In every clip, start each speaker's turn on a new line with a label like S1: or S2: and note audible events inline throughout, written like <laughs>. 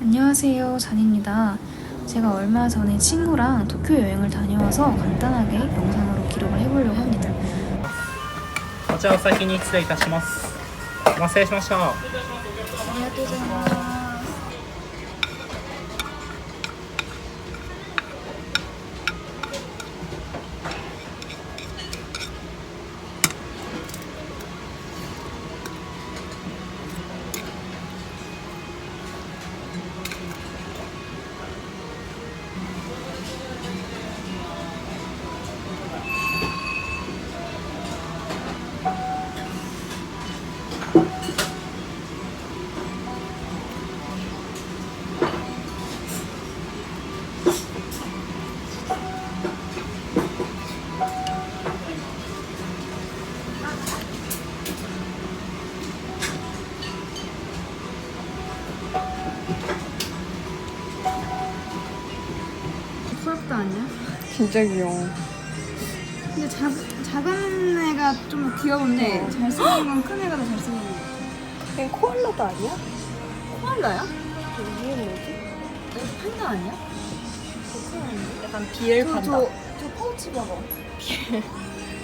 S1: 안녕하세요, 잔입니다. 제가 얼마 전에 친구랑 도쿄 여행을 다녀와서 간단하게 영상으로 기록을 해보려고 합니다.
S2: こちらお先に失礼いたします。お待たせしました。
S1: 부럽다
S3: 진짜 귀여워.
S1: 근데 작, 작은 애가 좀 귀여운데 잘생긴 건 큰 애가 더 잘생긴 거 같아.
S3: 그냥 코알라도 아니야?
S1: 코알라야?
S3: 이게 뭐지?
S1: 판다 아니야?
S3: 약간 비엘
S1: 저,
S3: 판다.
S1: 저, 저 파우치 봐봐.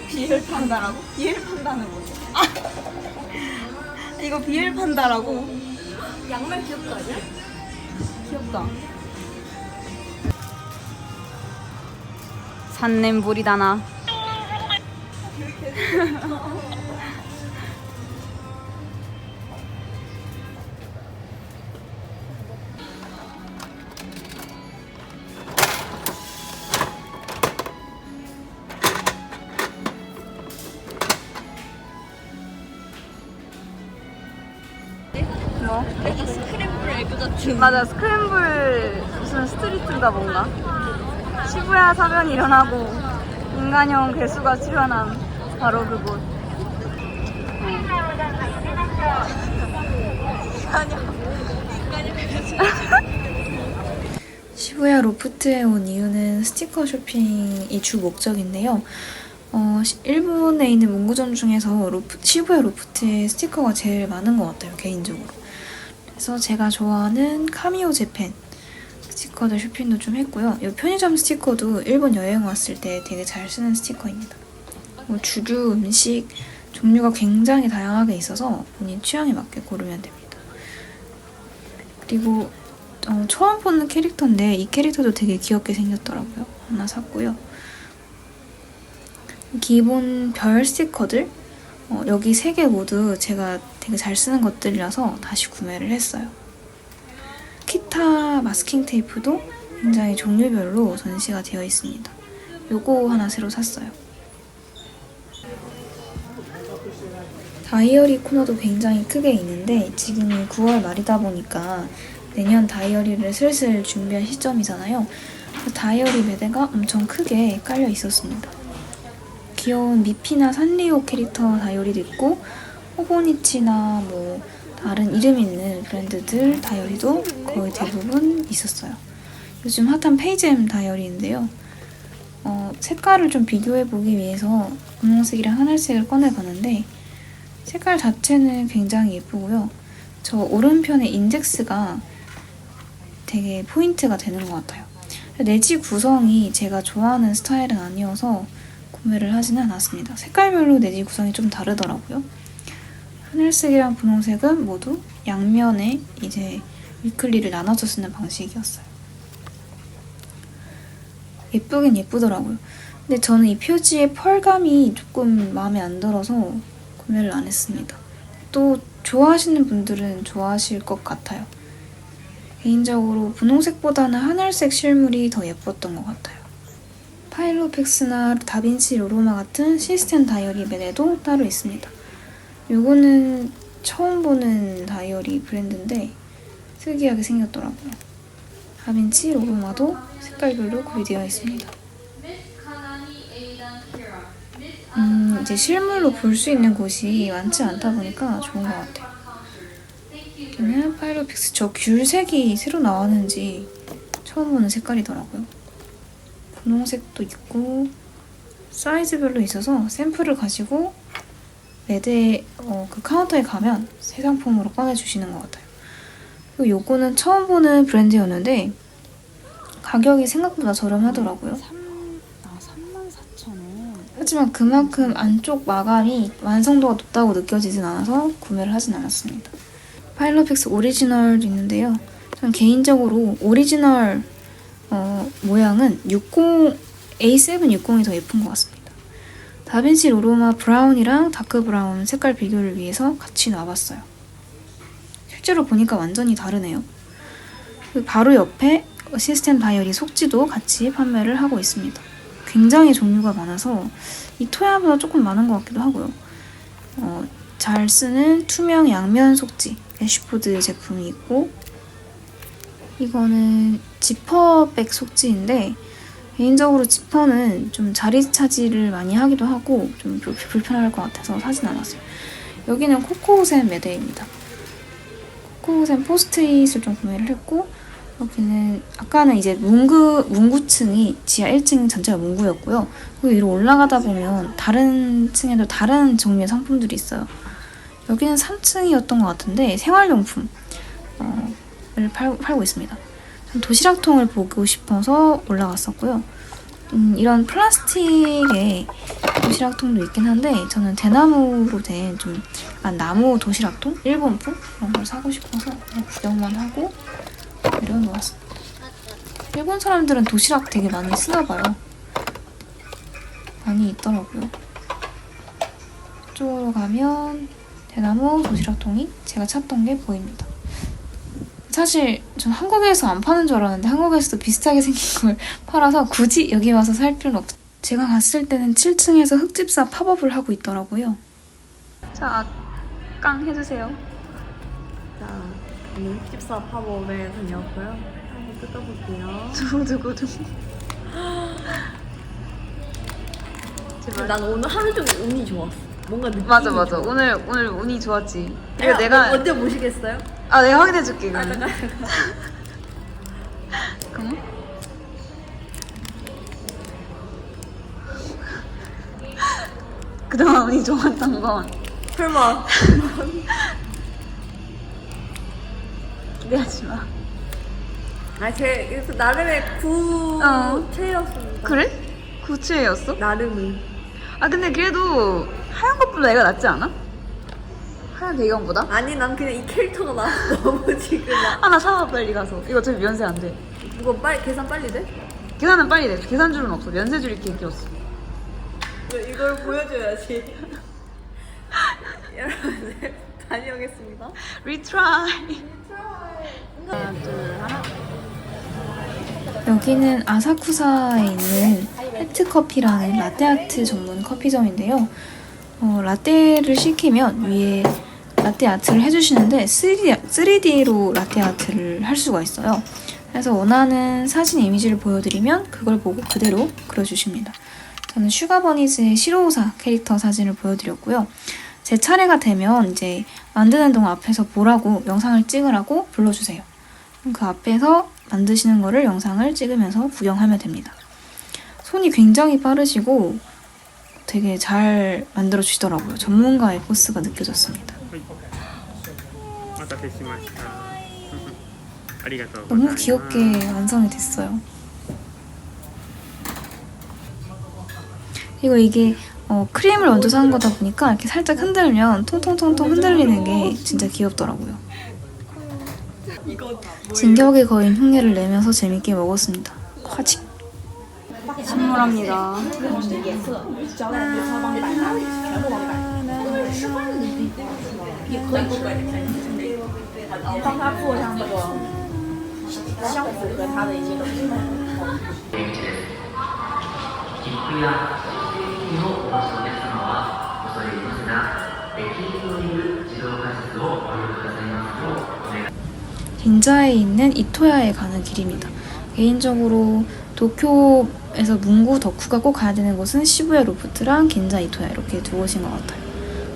S1: 비엘 판다라고? 비엘 판다는 뭐지? 아! 이거 비엘 판다라고?
S3: 양말 귀엽다 아니야?
S1: 귀엽다. 산냄 불이다나. 뭐?
S3: 스크램블 에그 같은.
S1: 맞아 스크램블 무슨 스트리트인가 뭔가 시부야 사변이 일어나고 인간형 괴수가 출현함 바로 그곳 시부야 로프트에 온 이유는 스티커 쇼핑이 주 목적인데요. 어, 시- 일본에 있는 문구점 중에서 로프, 시부야 로프트에 스티커가 제일 많은 것 같아요, 개인적으로. 그래서 제가 좋아하는 카미오 재팬 스티커들 쇼핑도 좀 했고요. 이 편의점 스티커도 일본 여행 왔을 때 되게 잘 쓰는 스티커입니다. 뭐 주류, 음식 종류가 굉장히 다양하게 있어서 본인 취향에 맞게 고르면 됩니다. 그리고 어, 처음 보는 캐릭터인데 이 캐릭터도 되게 귀엽게 생겼더라고요. 하나 샀고요. 기본 별 스티커들 어, 여기 세 개 모두 제가 되게 잘 쓰는 것들이라서 다시 구매를 했어요. 키타 마스킹 테이프도 굉장히 종류별로 전시가 되어 있습니다. 요거 하나 새로 샀어요. 다이어리 코너도 굉장히 크게 있는데 지금이 9월 말이다 보니까 내년 다이어리를 슬슬 준비할 시점이잖아요. 그 다이어리 매대가 엄청 크게 깔려 있었습니다. 귀여운 미피나 산리오 캐릭터 다이어리도 있고 호보니치나 뭐 다른 이름 있는 브랜드들 다이어리도 거의 대부분 있었어요. 요즘 핫한 페이잼 다이어리인데요. 어, 색깔을 좀 비교해 보기 위해서 분홍색이랑 하늘색을 꺼내봤는데 색깔 자체는 굉장히 예쁘고요. 저 오른편에 인덱스가 되게 포인트가 되는 것 같아요. 내지 구성이 제가 좋아하는 스타일은 아니어서 구매를 하지는 않았습니다. 색깔별로 내지 구성이 좀 다르더라고요. 하늘색이랑 분홍색은 모두 양면에 이제 위클리를 나눠서 쓰는 방식이었어요. 예쁘긴 예쁘더라고요. 근데 저는 이 표지의 펄감이 조금 마음에 안 들어서 구매를 안 했습니다. 또 좋아하시는 분들은 좋아하실 것 같아요. 개인적으로 분홍색보다는 하늘색 실물이 더 예뻤던 것 같아요. 파일로펙스나 다빈치 로로마 같은 시스템 다이어리 매대도 따로 있습니다. 요거는 처음 보는 다이어리 브랜드인데 특이하게 생겼더라고요. 다빈치 로로마도 색깔별로 구비되어 있습니다. 음, 이제 실물로 볼 수 있는 곳이 많지 않다 보니까 좋은 것 같아요. 여기는 파일로픽스 저 귤색이 새로 나왔는지 처음 보는 색깔이더라고요. 분홍색도 있고 사이즈별로 있어서 샘플을 가지고 매대 어, 그 카운터에 가면 새 상품으로 꺼내주시는 것 같아요. 그리고 요거는 처음 보는 브랜드였는데 가격이 생각보다 저렴하더라고요.
S4: 3, 아, 34,000원.
S1: 하지만 그만큼 안쪽 마감이 완성도가 높다고 느껴지진 않아서 구매를 하진 않았습니다. 파일로픽스 오리지널도 있는데요. 전 개인적으로 오리지널 어, 모양은 60, A760이 더 예쁜 것 같습니다. 다빈치 로로마 브라운이랑 다크 브라운 색깔 비교를 위해서 같이 놔봤어요. 실제로 보니까 완전히 다르네요. 그리고 바로 옆에 시스템 다이어리 속지도 같이 판매를 하고 있습니다. 굉장히 종류가 많아서 이 토야보다 조금 많은 것 같기도 하고요. 어, 잘 쓰는 투명 양면 속지 애쉬포드 제품이 있고 이거는 지퍼백 속지인데 개인적으로 지퍼는 좀 자리 차지를 많이 하기도 하고 좀 불- 불편할 것 같아서 사진 않았어요. 여기는 코코우센 매대입니다. 코코우센 포스트잇을 좀 구매를 했고 여기는 아까는 이제 문구 문구층이 지하 1층 전체가 문구였고요. 그 위로 올라가다 보면 다른 층에도 다른 종류의 상품들이 있어요. 여기는 3층이었던 것 같은데 생활용품 어, 을 팔, 팔고 있습니다. 전 도시락통을 보고 싶어서 올라갔었고요. 음, 이런 플라스틱의 도시락통도 있긴 한데 저는 대나무로 된좀 나무 도시락통? 일본품? 그런 걸 사고 싶어서 구경만 하고 내려놓았습니다. 일본 사람들은 도시락 되게 많이 쓰나 봐요. 많이 있더라고요. 이쪽으로 가면 대나무 도시락통이 제가 찾던 게 보입니다. 사실 전 한국에서 안 파는 줄 알았는데 한국에서도 비슷하게 생긴 걸 <laughs> 팔아서 굳이 여기 와서 살 필요는 없어요. 제가 갔을 때는 7층에서 흑집사 팝업을 하고 있더라고요. 자, 깡 해주세요.
S3: 자, 오늘 집사 팝업에 다녀왔고요. 한번 뜯어볼게요. <laughs>
S1: 두구두구두구. <laughs>
S3: 근데 난 오늘 하루 종일 운이 좋았어. 뭔가 느낌이
S1: 맞아 맞아.
S3: 좋아.
S1: 오늘 오늘 운이 좋았지. 그리고 내가
S3: 뭐, 먼저 보시겠어요?
S1: 아 내가 확인해 줄게.
S3: 아,
S1: 그러면.
S3: 잠깐.
S1: 잠깐만. 그동안 운이 좋았던 건
S3: 설마.
S1: 기대하지 마.
S3: 아, 제 그래서 나름의
S1: 어.
S3: 구체였습니다.
S1: 그래? 구체였어?
S3: 나름은.
S1: 아 근데 그래도 하얀 것보다 얘가 낫지 않아? 하얀 배경보다?
S3: 아니, 난 그냥 이 캐릭터가 나와서 <laughs> 너무 지금 막.
S1: 하나 사와 빨리 가서. 이거 어차피 면세 안 돼.
S3: 이거 빨리 계산 빨리 돼?
S1: 계산은 빨리 돼. 계산줄은 없어. 면세줄이 이렇게 끼웠어.
S3: 이걸 보여줘야지. <laughs> 여러분들 다녀오겠습니다.
S1: 리트라이. 여기는 아사쿠사에 있는 해트커피라는 라떼아트 전문 커피점인데요. 어, 라떼를 시키면 위에 라떼 아트를 해주시는데 3D, 3D로 라떼 아트를 할 수가 있어요. 그래서 원하는 사진 이미지를 보여드리면 그걸 보고 그대로 그려주십니다. 저는 슈가버니즈의 시로우사 캐릭터 사진을 보여드렸고요. 제 차례가 되면 이제 만드는 동안 앞에서 보라고 영상을 찍으라고 불러주세요. 그 앞에서 만드시는 거를 영상을 찍으면서 구경하면 됩니다. 손이 굉장히 빠르시고 되게 잘 만들어 주시더라고요. 전문가의 포스가 느껴졌습니다.
S5: お待たせしました。ありがとうござい
S1: 너무
S5: ま<laughs> す。
S1: 귀엽게 완성이 됐어요. 그리고 이게 어, 크림을 얹어서 한 거다 보니까 이렇게 살짝 흔들면 통통통통 흔들리는 게 진짜 귀엽더라고요. 진격의 거인 흉내를 내면서 재밌게 먹었습니다. 과직. 선물합니다. 긴자에 있는 이토야에 가는 길입니다. 개인적으로 도쿄에서 문구 덕후가 꼭 가야 되는 곳은 시부야 로프트랑 긴자 이토야 이렇게 두 곳인 것 같아요.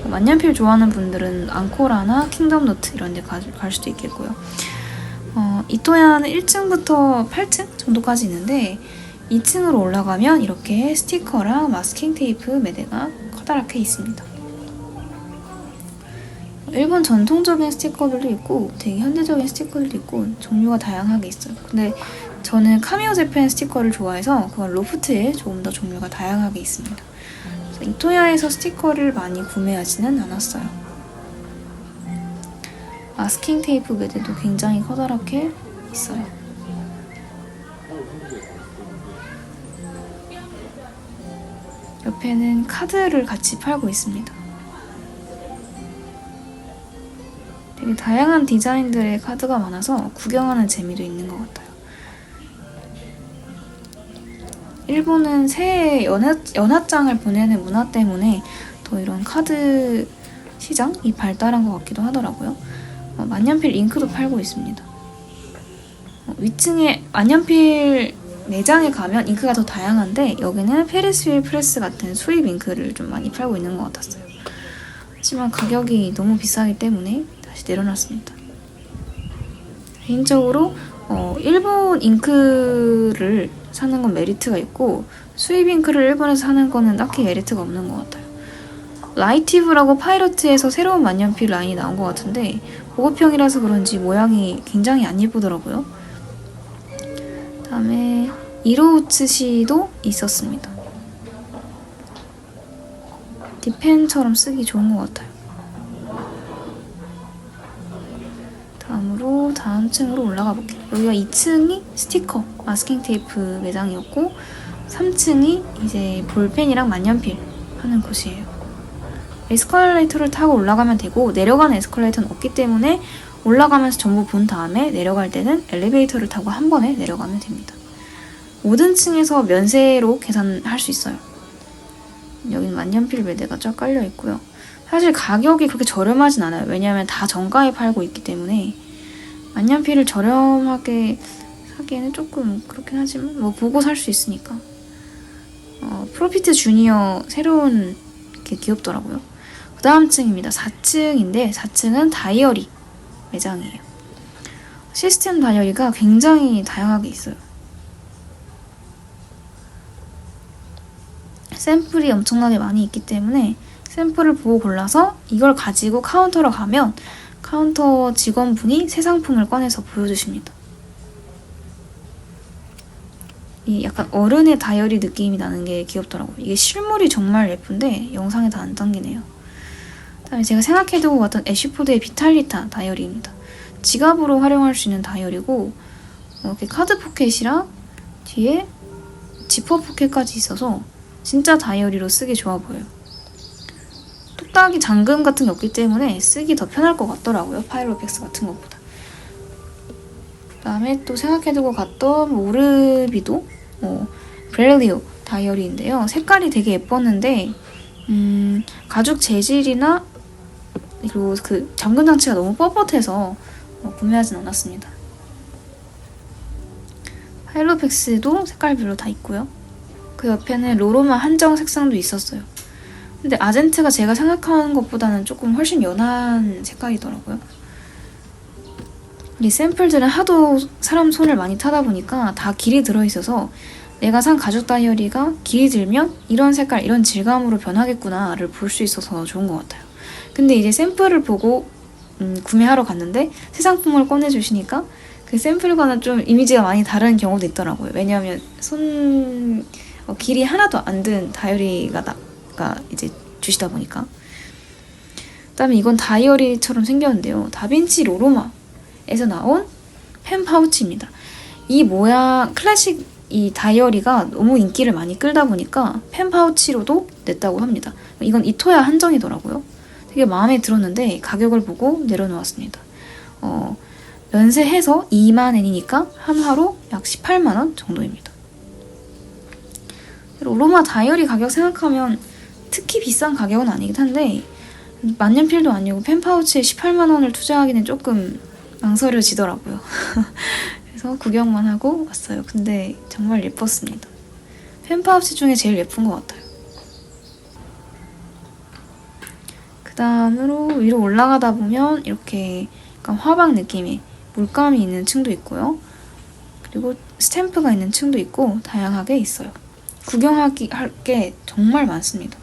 S1: 뭐 만년필 좋아하는 분들은 앙코라나 킹덤 노트 이런 데 가, 갈 수도 있겠고요. 어, 이토야는 1층부터 8층 정도까지 있는데 2층으로 올라가면 이렇게 스티커랑 마스킹 테이프 매대가 커다랗게 있습니다. 일본 전통적인 스티커들도 있고 되게 현대적인 스티커들도 있고 종류가 다양하게 있어요. 근데 저는 카미오 재팬 스티커를 좋아해서 그건 로프트에 조금 더 종류가 다양하게 있습니다. 이토야에서 스티커를 많이 구매하지는 않았어요. 마스킹 테이프 매대도 굉장히 커다랗게 있어요. 옆에는 카드를 같이 팔고 있습니다. 되게 다양한 디자인들의 카드가 많아서 구경하는 재미도 있는 것 같아요. 일본은 새해 연하, 연하장을 보내는 문화 때문에 더 이런 카드 시장이 발달한 것 같기도 하더라고요. 어, 만년필 잉크도 팔고 있습니다. 어, 위층에 만년필 매장에 가면 잉크가 더 다양한데 여기는 페리스휠 프레스 같은 수입 잉크를 좀 많이 팔고 있는 것 같았어요. 하지만 가격이 너무 비싸기 때문에 다시 내려놨습니다. 개인적으로 어, 일본 잉크를 사는 건 메리트가 있고 잉크를 일본에서 사는 거는 딱히 메리트가 없는 것 같아요. 라이티브라고 파이러트에서 새로운 만년필 라인이 나온 것 같은데 보급형이라서 그런지 모양이 굉장히 안 예쁘더라고요. 다음에 이로우츠시도 있었습니다. 디펜처럼 쓰기 좋은 것 같아요. 다음 층으로 올라가 볼게요. 여기가 2층이 스티커, 마스킹 테이프 매장이었고 3층이 이제 볼펜이랑 만년필 하는 곳이에요. 에스컬레이터를 타고 올라가면 되고 내려가는 에스컬레이터는 없기 때문에 올라가면서 전부 본 다음에 내려갈 때는 엘리베이터를 타고 한 번에 내려가면 됩니다. 모든 층에서 면세로 계산할 수 있어요. 여기는 만년필 매대가 쫙 깔려 있고요. 사실 가격이 그렇게 저렴하진 않아요. 왜냐하면 다 정가에 팔고 있기 때문에 만년필을 저렴하게 사기에는 조금 그렇긴 하지만 뭐 보고 살 수 있으니까. 어, 프로피트 주니어 새로운 게 귀엽더라고요. 그 다음 층입니다. 4층인데 4층은 다이어리 매장이에요. 시스템 다이어리가 굉장히 다양하게 있어요. 샘플이 엄청나게 많이 있기 때문에 샘플을 보고 골라서 이걸 가지고 카운터로 가면 카운터 직원분이 새 상품을 꺼내서 보여주십니다. 이 약간 어른의 다이어리 느낌이 나는 게 귀엽더라고요. 이게 실물이 정말 예쁜데 영상에 다 안 담기네요. 그다음에 제가 생각해두고 왔던 애쉬포드의 비탈리타 다이어리입니다. 지갑으로 활용할 수 있는 다이어리고 어, 이렇게 카드 포켓이랑 뒤에 지퍼 포켓까지 있어서 진짜 다이어리로 쓰기 좋아 보여요. 뚝딱이 잠금 같은 게 없기 때문에 쓰기 더 편할 것 같더라고요. 파일로펙스 같은 것보다. 그다음에 또 생각해두고 갔던 오르비도 어, 브렐리오 다이어리인데요. 색깔이 되게 예뻤는데 음, 가죽 재질이나 그리고 그 잠금 장치가 너무 뻣뻣해서 어, 구매하진 않았습니다. 파일로펙스도 색깔별로 다 있고요. 그 옆에는 로로마 한정 색상도 있었어요. 근데 아젠트가 제가 생각하는 것보다는 조금 훨씬 연한 색깔이더라고요. 이 샘플들은 하도 사람 손을 많이 타다 보니까 다 길이 들어있어서 내가 산 가죽 다이어리가 길이 들면 이런 색깔, 이런 질감으로 변하겠구나를 볼 수 있어서 좋은 것 같아요. 근데 이제 샘플을 보고 음, 구매하러 갔는데 새 상품을 꺼내주시니까 그 샘플과는 좀 이미지가 많이 다른 경우도 있더라고요. 왜냐하면 손 어, 길이 하나도 안 든 다이어리가 나, 가 이제 주시다 보니까. 그다음에 이건 다이어리처럼 생겼는데요. 다빈치 로로마에서 나온 펜 파우치입니다. 이 모양 클래식 이 다이어리가 너무 인기를 많이 끌다 보니까 펜 파우치로도 냈다고 합니다. 이건 이토야 한정이더라고요. 되게 마음에 들었는데 가격을 보고 내려놓았습니다. 어, 면세해서 2만 엔이니까 한 화로 약 18만 원 정도입니다. 로마 다이어리 가격 생각하면 특히 비싼 가격은 아니긴 한데 만년필도 아니고 펜 파우치에 18만 원을 투자하기는 조금 망설여지더라고요. <laughs> 그래서 구경만 하고 왔어요. 근데 정말 예뻤습니다. 펜 파우치 중에 제일 예쁜 것 같아요. 그 다음으로 위로 올라가다 보면 이렇게 약간 화방 느낌의 물감이 있는 층도 있고요. 그리고 스탬프가 있는 층도 있고 다양하게 있어요. 구경하기 할 게 정말 많습니다.